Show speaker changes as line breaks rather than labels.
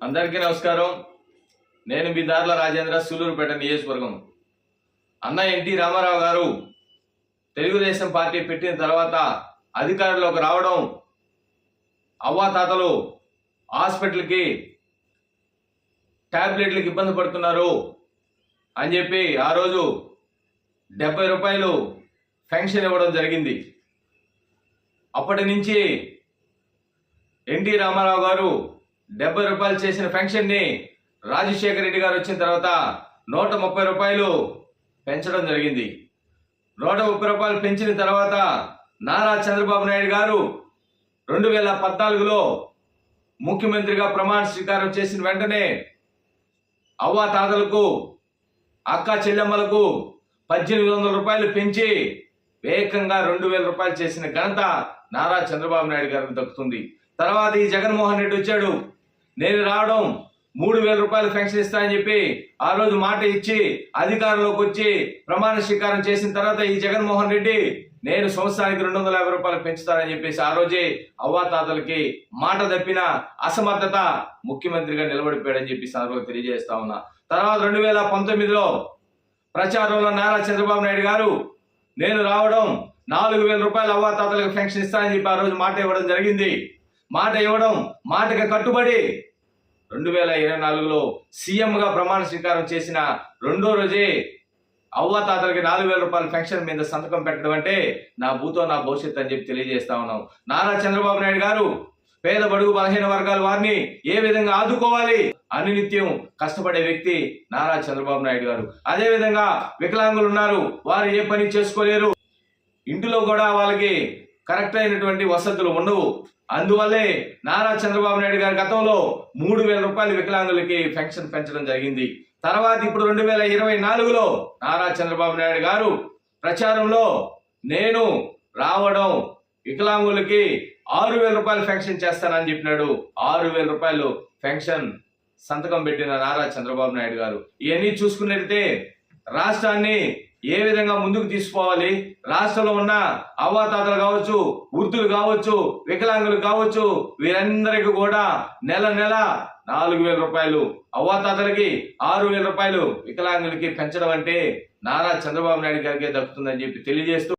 అందరికీ నమస్కారం. నేను మీ దార్ల రాజేంద్ర సూలూరుపేట నియోజకవర్గం. అన్న ఎన్టీ రామారావు గారు తెలుగుదేశం పార్టీ పెట్టిన తర్వాత అధికారంలోకి రావడం అవ్వాతాతలు హాస్పిటల్కి ట్యాబ్లెట్లకు ఇబ్బంది పడుతున్నారు అని చెప్పి ఆ రోజు డెబ్బై రూపాయలు పెన్షన్ ఇవ్వడం జరిగింది. అప్పటి నుంచి ఎన్టీ రామారావు గారు డెబ్బై రూపాయలు చేసిన పెన్షన్ని రాజశేఖర రెడ్డి గారు వచ్చిన తర్వాత నూట ముప్పై రూపాయలు పెంచడం జరిగింది. నూట ముప్పై రూపాయలు పెంచిన తర్వాత నారా చంద్రబాబు నాయుడు గారు రెండు వేల పద్నాలుగులో ముఖ్యమంత్రిగా ప్రమాణ స్వీకారం చేసిన వెంటనే అవ్వా తాతలకు అక్క చెల్లెమ్మలకు పద్దెనిమిది వందల రూపాయలు పెంచి వేగంగా రెండు వేల రూపాయలు చేసిన ఘనత నారా చంద్రబాబు నాయుడు గారికి దక్కుతుంది. తర్వాత ఈ జగన్మోహన్ రెడ్డి వచ్చాడు. నేను రావడం మూడు వేల రూపాయలు పెన్షన్ ఇస్తానని చెప్పి ఆ రోజు మాట ఇచ్చి అధికారంలోకి వచ్చి ప్రమాణ స్వీకారం చేసిన తర్వాత ఈ జగన్మోహన్ రెడ్డి నేను సంవత్సరానికి రెండు వందల యాభై రూపాయలు పెంచుతానని చెప్పేసి ఆ రోజే అవ్వాతాతలకి మాట తప్పిన అసమర్థత ముఖ్యమంత్రిగా నిలబడిపోయాడని చెప్పి సందర్భంగా తెలియజేస్తా ఉన్నా. తర్వాత రెండు వేల పంతొమ్మిదిలో ప్రచారంలో నారా చంద్రబాబు నాయుడు గారు నేను రావడం నాలుగు వేల రూపాయలు అవ్వాతాతలకు పెన్షన్ ఇస్తానని చెప్పి ఆ రోజు మాట ఇవ్వడం జరిగింది. మాట ఇవ్వడం మాటకి కట్టుబడి రెండు వేల ఇరవై నాలుగులో సీఎంగా ప్రమాణ స్వీకారం చేసిన రెండో రోజే అవ్వాతాతలకి నాలుగు వేల రూపాయల పెన్షన్ మీద సంతకం పెట్టడం అంటే నా భూతో నా భవిష్యత్తు అని చెప్పి తెలియజేస్తా ఉన్నాం. నారా చంద్రబాబు నాయుడు గారు పేద బడుగు బలహీన వర్గాల వారిని ఏ విధంగా ఆదుకోవాలి అనునిత్యం కష్టపడే వ్యక్తి నారా చంద్రబాబు నాయుడు గారు. అదే విధంగా వికలాంగులు ఉన్నారు వారు ఏ పని చేసుకోలేరు. ఇంటిలో కూడా వాళ్ళకి కరెక్ట్ అయినటువంటి వసతులు ఉండవు. అందువల్లే నారా చంద్రబాబు నాయుడు గారి గతంలో మూడు వేల రూపాయలు వికలాంగులకి పెన్షన్ పెంచడం జరిగింది. తర్వాత ఇప్పుడు రెండు వేల ఇరవై నాలుగులో నారా చంద్రబాబు నాయుడు గారు ప్రచారంలో నేను రావడం వికలాంగులకి ఆరు వేల రూపాయలు పెన్షన్ చేస్తానని చెప్పినాడు. ఆరు వేల రూపాయలు పెన్షన్ సంతకం పెట్టిన నారా చంద్రబాబు నాయుడు గారు. ఇవన్నీ చూసుకున్నట్లయితే రాష్ట్రాన్ని ఏ విధంగా ముందుకు తీసుకోవాలి? రాష్ట్రంలో ఉన్న అవ్వాతాతలు కావచ్చు వృద్ధులు కావచ్చు వికలాంగులు కావచ్చు వీరందరికీ కూడా నెల నెల నాలుగు వేల రూపాయలు అవ్వాతాతలకి ఆరు వేల రూపాయలు వికలాంగులకి పెంచడం అంటే నారా చంద్రబాబు నాయుడు గారికి దక్కుతుందని చెప్పి తెలియజేస్తూ